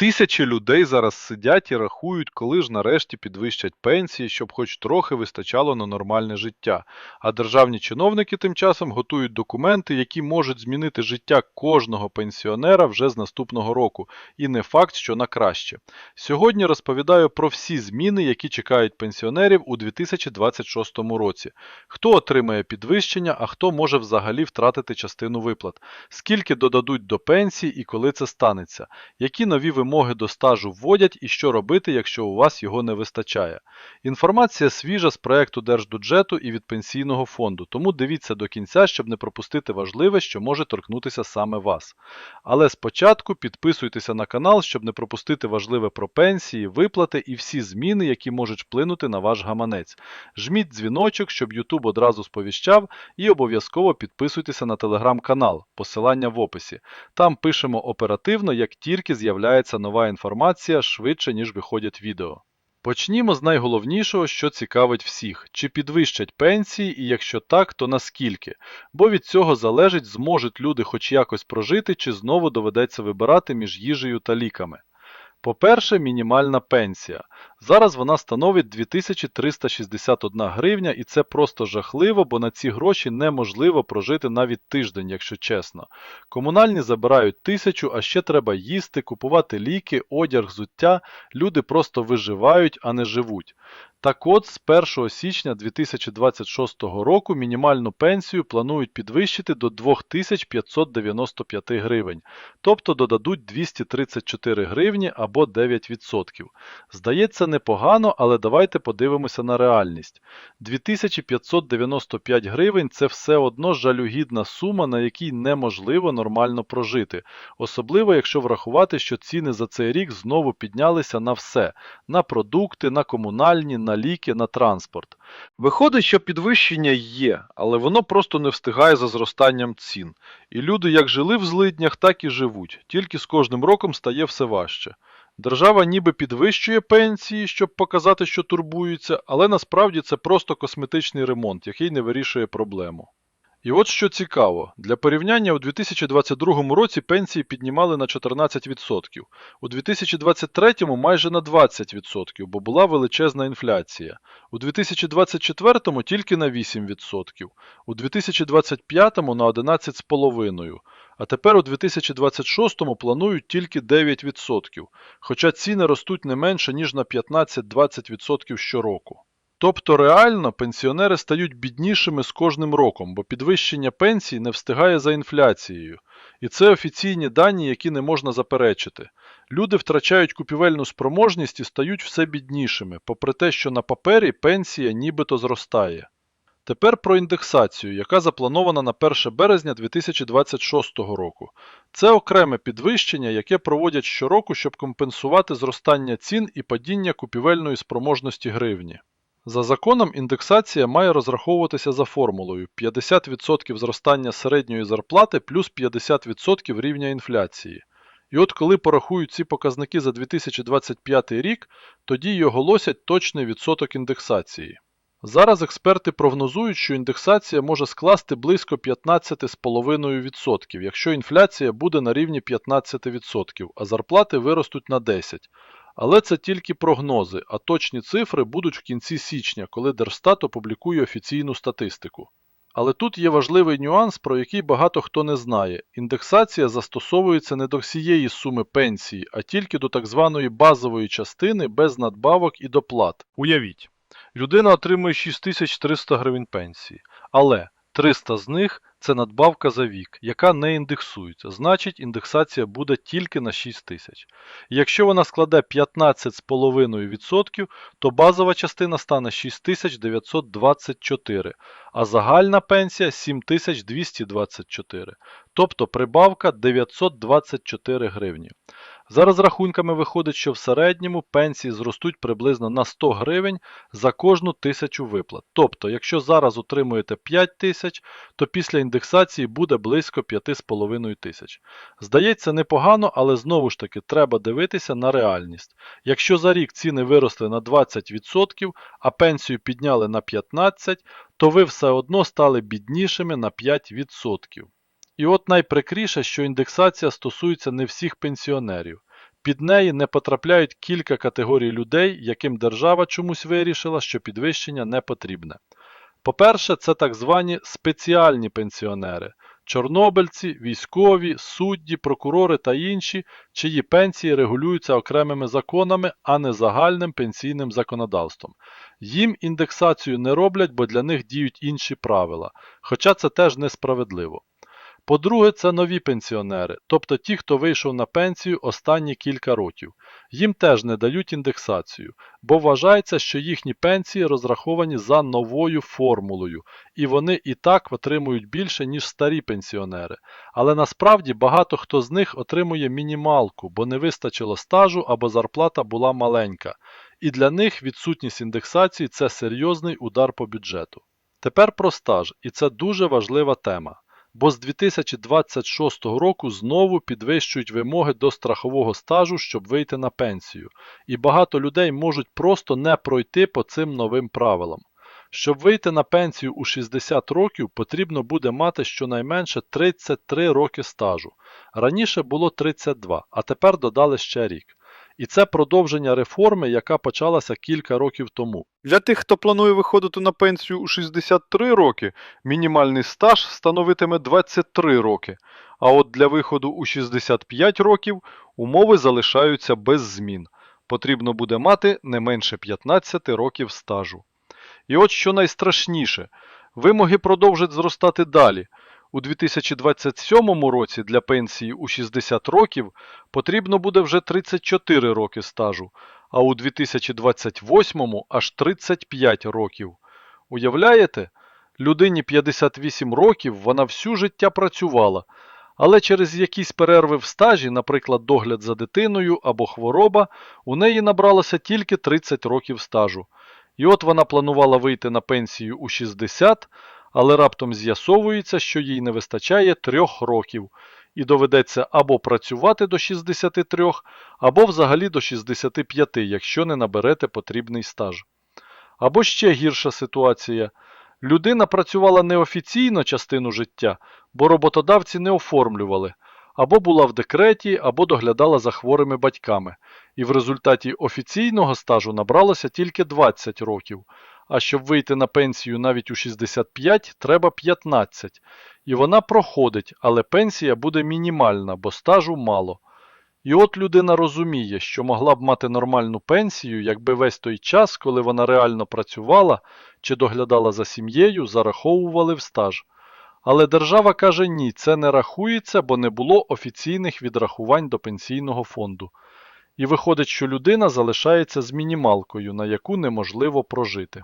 Тисячі людей зараз сидять і рахують, коли ж нарешті підвищать пенсії, щоб хоч трохи вистачало на нормальне життя. А державні чиновники тим часом готують документи, які можуть змінити життя кожного пенсіонера вже з наступного року, і не факт, що на краще. Сьогодні розповідаю про всі зміни, які чекають пенсіонерів у 2026 році. Хто отримає підвищення, а хто може взагалі втратити частину виплат, скільки додадуть до пенсії і коли це станеться, які нові вимоги до стажу вводять і що робити, якщо у вас його не вистачає. Інформація свіжа з проекту Держбюджету і від пенсійного фонду, тому дивіться до кінця, щоб не пропустити важливе, що може торкнутися саме вас. Але спочатку підписуйтеся на канал, щоб не пропустити важливе про пенсії, виплати і всі зміни, які можуть вплинути на ваш гаманець. Жміть дзвіночок, щоб YouTube одразу сповіщав, і обов'язково підписуйтеся на телеграм-канал, посилання в описі. Там пишемо оперативно, як тільки з'являється нова інформація швидше, ніж виходять відео. Почнімо з найголовнішого, що цікавить всіх: чи підвищать пенсії, і якщо так, то наскільки? Бо від цього залежить, зможуть люди хоч якось прожити, чи знову доведеться вибирати між їжею та ліками. По-перше, мінімальна пенсія. Зараз вона становить 2361 гривня, і це просто жахливо, бо на ці гроші неможливо прожити навіть тиждень, якщо чесно. Комунальні забирають тисячу, а ще треба їсти, купувати ліки, одяг, взуття. Люди просто виживають, а не живуть. Так от, з 1 січня 2026 року мінімальну пенсію планують підвищити до 2595 гривень, тобто додадуть 234 гривні або 9%. Здається, непогано, але давайте подивимося на реальність. 2595 гривень це все одно жалюгідна сума, на якій неможливо нормально прожити, особливо якщо врахувати, що ціни за цей рік знову піднялися на все: на продукти, на комунальні, на ліки, на транспорт. Виходить, що підвищення є, але воно просто не встигає за зростанням цін. І люди як жили в злиднях, так і живуть, тільки з кожним роком стає все важче. Держава ніби підвищує пенсії, щоб показати, що турбується, але насправді це просто косметичний ремонт, який не вирішує проблему. І от що цікаво, для порівняння у 2022 році пенсії піднімали на 14%, у 2023 майже на 20%, бо була величезна інфляція, у 2024 тільки на 8%, у 2025 на 11,5%, а тепер у 2026 планують тільки 9%, хоча ціни ростуть не менше, ніж на 15-20% щороку. Тобто реально пенсіонери стають біднішими з кожним роком, бо підвищення пенсій не встигає за інфляцією. І це офіційні дані, які не можна заперечити. Люди втрачають купівельну спроможність і стають все біднішими, попри те, що на папері пенсія нібито зростає. Тепер про індексацію, яка запланована на 1 березня 2026 року. Це окреме підвищення, яке проводять щороку, щоб компенсувати зростання цін і падіння купівельної спроможності гривні. За законом, індексація має розраховуватися за формулою 50% зростання середньої зарплати плюс 50% рівня інфляції. І от коли порахують ці показники за 2025 рік, тоді й оголосять точний відсоток індексації. Зараз експерти прогнозують, що індексація може скласти близько 15,5%, якщо інфляція буде на рівні 15%, а зарплати виростуть на 10%. Але це тільки прогнози, а точні цифри будуть в кінці січня, коли Держстат опублікує офіційну статистику. Але тут є важливий нюанс, про який багато хто не знає. Індексація застосовується не до всієї суми пенсії, а тільки до так званої базової частини без надбавок і доплат. Уявіть, людина отримує 6300 гривень пенсії, але 300 з них це надбавка за вік, яка не індексується, значить індексація буде тільки на 6 тисяч. Якщо вона складе 15,5%, то базова частина стане 6924, а загальна пенсія 7224, тобто прибавка 924 гривні. За розрахунками виходить, що в середньому пенсії зростуть приблизно на 100 гривень за кожну тисячу виплат. Тобто, якщо зараз отримуєте 5 тисяч, то після індексації буде близько 5,5 тисяч. Здається, непогано, але знову ж таки треба дивитися на реальність. Якщо за рік ціни виросли на 20%, а пенсію підняли на 15%, то ви все одно стали біднішими на 5%. І от найприкріше, що індексація стосується не всіх пенсіонерів. Під неї не потрапляють кілька категорій людей, яким держава чомусь вирішила, що підвищення не потрібне. По-перше, це так звані спеціальні пенсіонери чорнобильці, військові, судді, прокурори та інші, чиї пенсії регулюються окремими законами, а не загальним пенсійним законодавством. Їм індексацію не роблять, бо для них діють інші правила, хоча це теж несправедливо. По-друге, це нові пенсіонери, тобто ті, хто вийшов на пенсію останні кілька років. Їм теж не дають індексацію, бо вважається, що їхні пенсії розраховані за новою формулою, і вони і так отримують більше, ніж старі пенсіонери. Але насправді багато хто з них отримує мінімалку, бо не вистачило стажу або зарплата була маленька. І для них відсутність індексації це серйозний удар по бюджету. Тепер про стаж, і це дуже важлива тема бо з 2026 року знову підвищують вимоги до страхового стажу, щоб вийти на пенсію, і багато людей можуть просто не пройти по цим новим правилам. Щоб вийти на пенсію у 60 років, потрібно буде мати щонайменше 33 роки стажу. Раніше було 32, а тепер додали ще рік. І це продовження реформи, яка почалася кілька років тому. Для тих, хто планує виходити на пенсію у 63 роки, мінімальний стаж становитиме 23 роки. А от для виходу у 65 років умови залишаються без змін. Потрібно буде мати не менше 15 років стажу. І от що найстрашніше, вимоги продовжать зростати далі. У 2027 році для пенсії у 60 років потрібно буде вже 34 роки стажу, а у 2028 аж 35 років. Уявляєте? Людині 58 років вона всю життя працювала, але через якісь перерви в стажі, наприклад, догляд за дитиною або хвороба, у неї набралося тільки 30 років стажу. І от вона планувала вийти на пенсію у 60, але раптом з'ясовується, що їй не вистачає 3 років, і доведеться або працювати до 63, або взагалі до 65, якщо не наберете потрібний стаж. Або ще гірша ситуація. Людина працювала неофіційно частину життя, бо роботодавці не оформлювали, або була в декреті, або доглядала за хворими батьками, і в результаті офіційного стажу набралося тільки 20 років, а щоб вийти на пенсію навіть у 65, треба 15. І вона проходить, але пенсія буде мінімальна, бо стажу мало. І от людина розуміє, що могла б мати нормальну пенсію, якби весь той час, коли вона реально працювала чи доглядала за сім'єю, зараховували в стаж. Але держава каже ні, це не рахується, бо не було офіційних відрахувань до пенсійного фонду. І виходить, що людина залишається з мінімалкою, на яку неможливо прожити.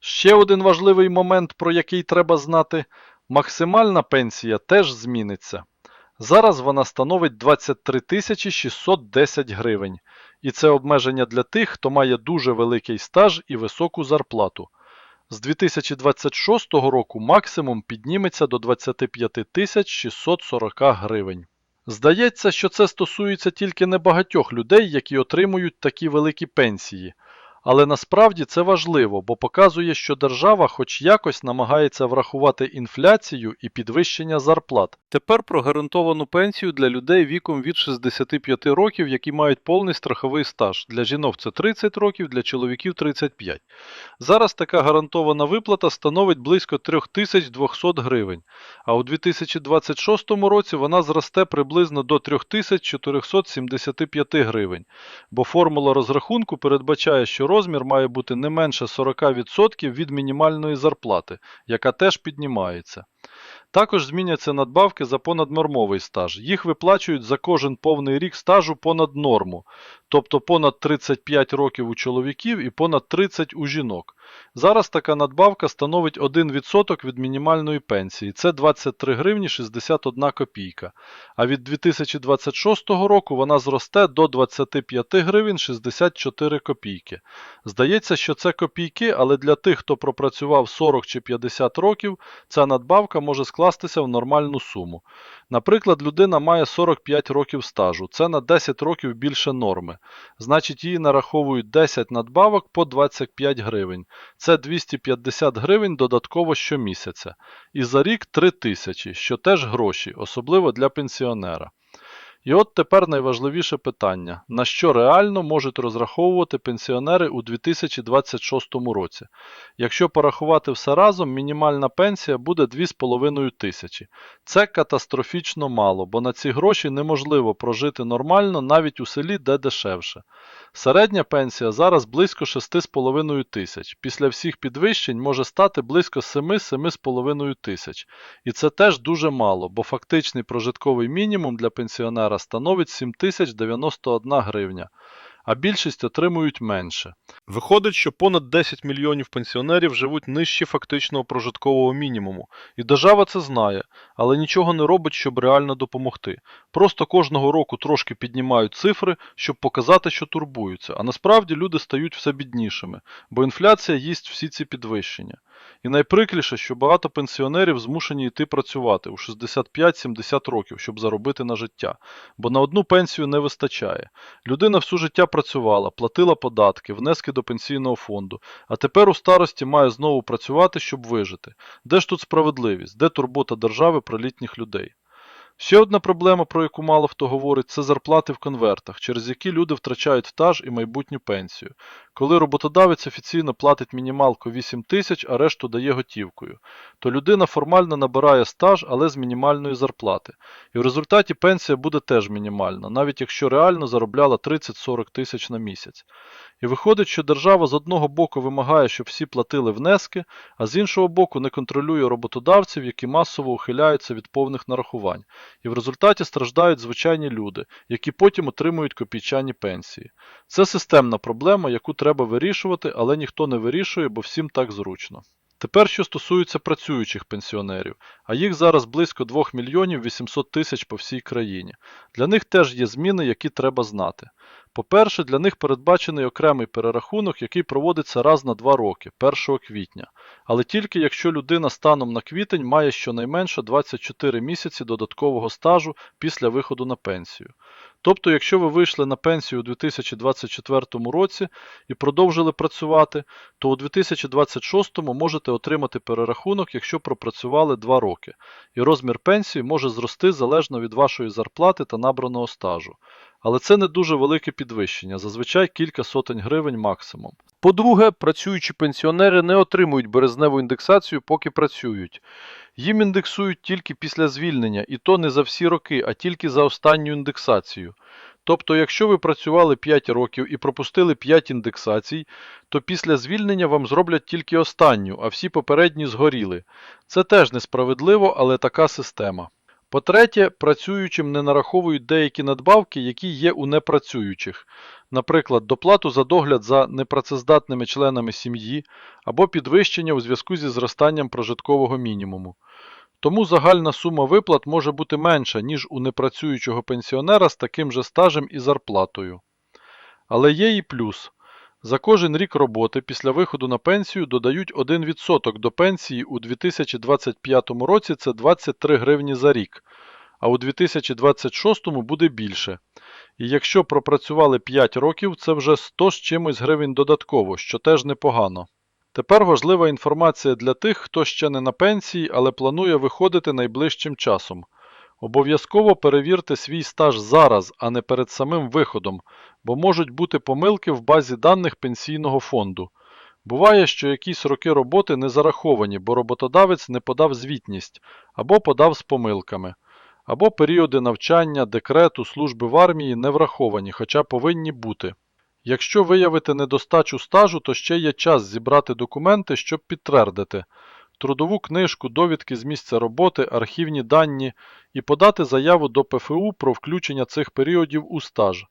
Ще один важливий момент, про який треба знати, максимальна пенсія теж зміниться. Зараз вона становить 23 610 гривень, і це обмеження для тих, хто має дуже великий стаж і високу зарплату. З 2026 року максимум підніметься до 25 640 гривень. Здається, що це стосується тільки небагатьох людей, які отримують такі великі пенсії. Але насправді це важливо, бо показує, що держава хоч якось намагається врахувати інфляцію і підвищення зарплат. Тепер про гарантовану пенсію для людей віком від 65 років, які мають повний страховий стаж. Для жінок це 30 років, для чоловіків 35. Зараз така гарантована виплата становить близько 3200 гривень, а у 2026 році вона зросте приблизно до 3475 гривень, бо формула розрахунку передбачає, що розмір має бути не менше 40% від мінімальної зарплати, яка теж піднімається. Також зміняться надбавки за понаднормовий стаж. Їх виплачують за кожен повний рік стажу понад норму, тобто понад 35 років у чоловіків і понад 30 у жінок. Зараз така надбавка становить 1% від мінімальної пенсії, це 23 гривні 61 копійка. А від 2026 року вона зросте до 25 гривень 64 копійки. Здається, що це копійки, але для тих, хто пропрацював 40 чи 50 років, ця надбавка може скластися в нормальну суму. Наприклад, людина має 45 років стажу, це на 10 років більше норми. Значить, їй нараховують 10 надбавок по 25 гривень. Це 250 гривень додатково щомісяця. І за рік 3 тисячі, що теж гроші, особливо для пенсіонера. І от тепер найважливіше питання: на що реально можуть розраховувати пенсіонери у 2026 році? Якщо порахувати все разом, мінімальна пенсія буде 2,5 тисячі. Це катастрофічно мало, бо на ці гроші неможливо прожити нормально навіть у селі, де дешевше. Середня пенсія зараз близько 6,5 тисяч. Після всіх підвищень може стати близько 7-7,5 тисяч. І це теж дуже мало, бо фактичний прожитковий мінімум для пенсіонера становить 7091 гривня, а більшість отримують менше. Виходить, що понад 10 мільйонів пенсіонерів живуть нижче фактичного прожиткового мінімуму, і держава це знає, але нічого не робить, щоб реально допомогти. Просто кожного року трошки піднімають цифри, щоб показати, що турбуються, а насправді люди стають все біднішими, бо інфляція їсть всі ці підвищення. І найприкліше, що багато пенсіонерів змушені йти працювати у 65-70 років, щоб заробити на життя, бо на одну пенсію не вистачає. Людина всю життя працювала, платила податки, внески до пенсійного фонду, а тепер у старості має знову працювати, щоб вижити. Де ж тут справедливість? Де турбота держави про літніх людей? Ще одна проблема, про яку мало хто говорить, це зарплати в конвертах, через які люди втрачають стаж і майбутню пенсію. Коли роботодавець офіційно платить мінімалку 8 тисяч, а решту дає готівкою, то людина формально набирає стаж, але з мінімальної зарплати. І в результаті пенсія буде теж мінімальна, навіть якщо реально заробляла 30-40 тисяч на місяць. І виходить, що держава з одного боку вимагає, щоб всі платили внески, а з іншого боку не контролює роботодавців, які масово ухиляються від повних нарахувань. І в результаті страждають звичайні люди, які потім отримують копійчані пенсії. Це системна проблема, яку треба вирішувати, але ніхто не вирішує, бо всім так зручно. Тепер, що стосується працюючих пенсіонерів, а їх зараз близько 2 мільйонів 800 тисяч по всій країні. Для них теж є зміни, які треба знати. По-перше, для них передбачений окремий перерахунок, який проводиться раз на 2 роки, 1 квітня. Але тільки якщо людина станом на квітень має щонайменше 24 місяці додаткового стажу після виходу на пенсію. Тобто, якщо ви вийшли на пенсію у 2024 році і продовжили працювати, то у 2026 можете отримати перерахунок, якщо пропрацювали 2 роки, і розмір пенсії може зрости залежно від вашої зарплати та набраного стажу. Але це не дуже велике підвищення, зазвичай кілька сотень гривень максимум. По-друге, працюючі пенсіонери не отримують березневу індексацію, поки працюють. Їм індексують тільки після звільнення, і то не за всі роки, а тільки за останню індексацію. Тобто, якщо ви працювали 5 років і пропустили 5 індексацій, то після звільнення вам зроблять тільки останню, а всі попередні згоріли. Це теж несправедливо, але така система. По-третє, працюючим не нараховують деякі надбавки, які є у непрацюючих, наприклад, доплату за догляд за непрацездатними членами сім'ї або підвищення у зв'язку зі зростанням прожиткового мінімуму. Тому загальна сума виплат може бути менша, ніж у непрацюючого пенсіонера з таким же стажем і зарплатою. Але є і плюс. За кожен рік роботи після виходу на пенсію додають 1% до пенсії у 2025 році це 23 гривні за рік, а у 2026 буде більше. І якщо пропрацювали 5 років, це вже 100 з чимось гривень додатково, що теж непогано. Тепер важлива інформація для тих, хто ще не на пенсії, але планує виходити найближчим часом. Обов'язково перевірте свій стаж зараз, а не перед самим виходом, бо можуть бути помилки в базі даних пенсійного фонду. Буває, що якісь роки роботи не зараховані, бо роботодавець не подав звітність або подав з помилками, або періоди навчання, декрету, служби в армії не враховані, хоча повинні бути. Якщо виявити недостачу стажу, то ще є час зібрати документи, щоб підтвердити трудову книжку, довідки з місця роботи, архівні дані і подати заяву до ПФУ про включення цих періодів у стаж.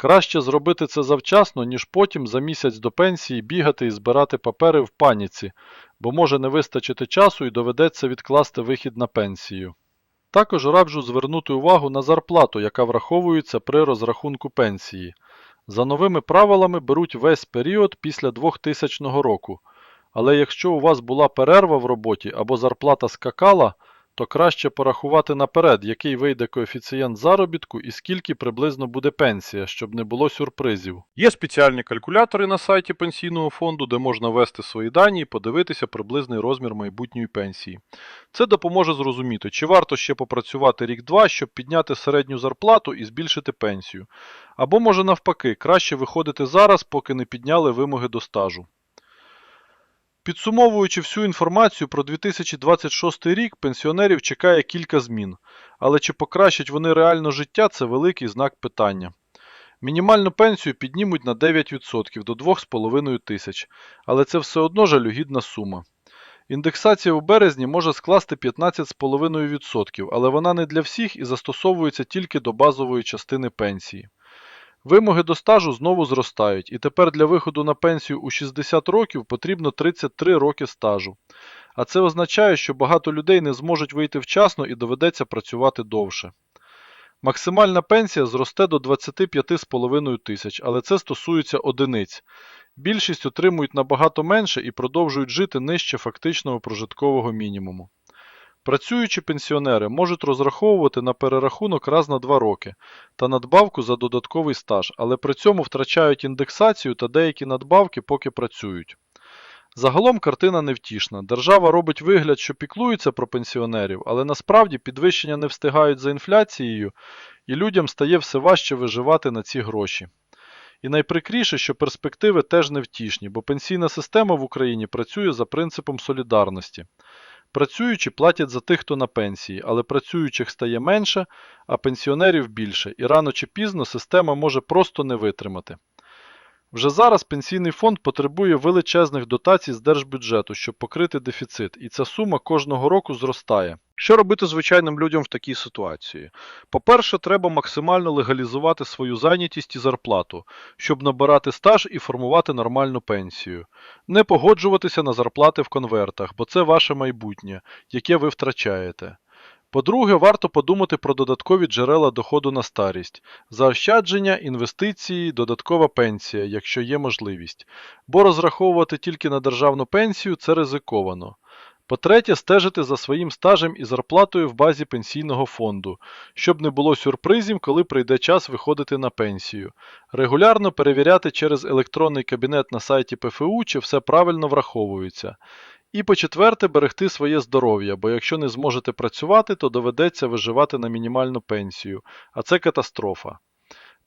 Краще зробити це завчасно, ніж потім за місяць до пенсії бігати і збирати папери в паніці, бо може не вистачити часу і доведеться відкласти вихід на пенсію. Також раджу звернути увагу на зарплату, яка враховується при розрахунку пенсії. За новими правилами беруть весь період після 2000 року. Але якщо у вас була перерва в роботі або зарплата скакала, то краще порахувати наперед, який вийде коефіцієнт заробітку і скільки приблизно буде пенсія, щоб не було сюрпризів. Є спеціальні калькулятори на сайті пенсійного фонду, де можна ввести свої дані і подивитися приблизний розмір майбутньої пенсії. Це допоможе зрозуміти, чи варто ще попрацювати рік-два, щоб підняти середню зарплату і збільшити пенсію. Або, може навпаки, краще виходити зараз, поки не підняли вимоги до стажу. Підсумовуючи всю інформацію про 2026 рік, пенсіонерів чекає кілька змін. Але чи покращать вони реально життя це великий знак питання. Мінімальну пенсію піднімуть на 9% до 2,5 тисяч, але це все одно жалюгідна сума. Індексація у березні може скласти 15,5%, але вона не для всіх і застосовується тільки до базової частини пенсії. Вимоги до стажу знову зростають, і тепер для виходу на пенсію у 60 років потрібно 33 роки стажу. А це означає, що багато людей не зможуть вийти вчасно і доведеться працювати довше. Максимальна пенсія зросте до 25,5 тисяч, але це стосується одиниць. Більшість отримують набагато менше і продовжують жити нижче фактичного прожиткового мінімуму. Працюючі пенсіонери можуть розраховувати на перерахунок раз на 2 роки та надбавку за додатковий стаж, але при цьому втрачають індексацію та деякі надбавки, поки працюють. Загалом картина невтішна. Держава робить вигляд, що піклується про пенсіонерів, але насправді підвищення не встигають за інфляцією, і людям стає все важче виживати на ці гроші. І найприкріше, що перспективи теж невтішні, бо пенсійна система в Україні працює за принципом солідарності. Працюючі платять за тих, хто на пенсії, але працюючих стає менше, а пенсіонерів більше, і рано чи пізно система може просто не витримати. Вже зараз пенсійний фонд потребує величезних дотацій з держбюджету, щоб покрити дефіцит, і ця сума кожного року зростає. Що робити звичайним людям в такій ситуації? По-перше, треба максимально легалізувати свою зайнятість і зарплату, щоб набирати стаж і формувати нормальну пенсію. Не погоджуватися на зарплати в конвертах, бо це ваше майбутнє, яке ви втрачаєте. По-друге, варто подумати про додаткові джерела доходу на старість, заощадження, інвестиції, додаткова пенсія, якщо є можливість, бо розраховувати тільки на державну пенсію це ризиковано. По-третє, стежити за своїм стажем і зарплатою в базі пенсійного фонду, щоб не було сюрпризів, коли прийде час виходити на пенсію. Регулярно перевіряти через електронний кабінет на сайті ПФУ, чи все правильно враховується. І по-четверте, берегти своє здоров'я, бо якщо не зможете працювати, то доведеться виживати на мінімальну пенсію, а це катастрофа.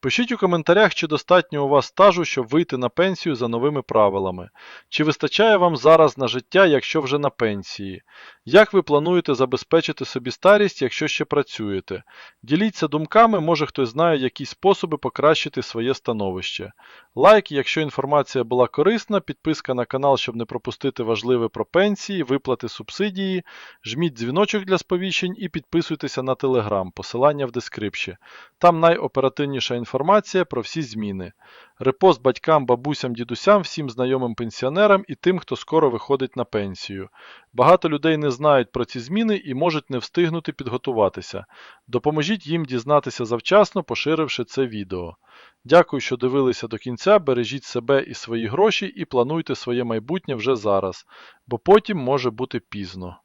Пишіть у коментарях, чи достатньо у вас стажу, щоб вийти на пенсію за новими правилами. Чи вистачає вам зараз на життя, якщо вже на пенсії? Як ви плануєте забезпечити собі старість, якщо ще працюєте? Діліться думками, може хтось знає якісь способи покращити своє становище. Лайк, якщо інформація була корисна, підписка на канал, щоб не пропустити важливе про пенсії, виплати субсидії, жміть дзвіночок для сповіщень і підписуйтеся на телеграм, посилання в дескрипші. Там найоперативніша інформація про всі зміни. Репост батькам, бабусям, дідусям, всім знайомим пенсіонерам і тим, хто скоро виходить на пенсію. Багато людей не знають про ці зміни і можуть не встигнути підготуватися. Допоможіть їм дізнатися завчасно, поширивши це відео. Дякую, що дивилися до кінця, бережіть себе і свої гроші і плануйте своє майбутнє вже зараз, бо потім може бути пізно.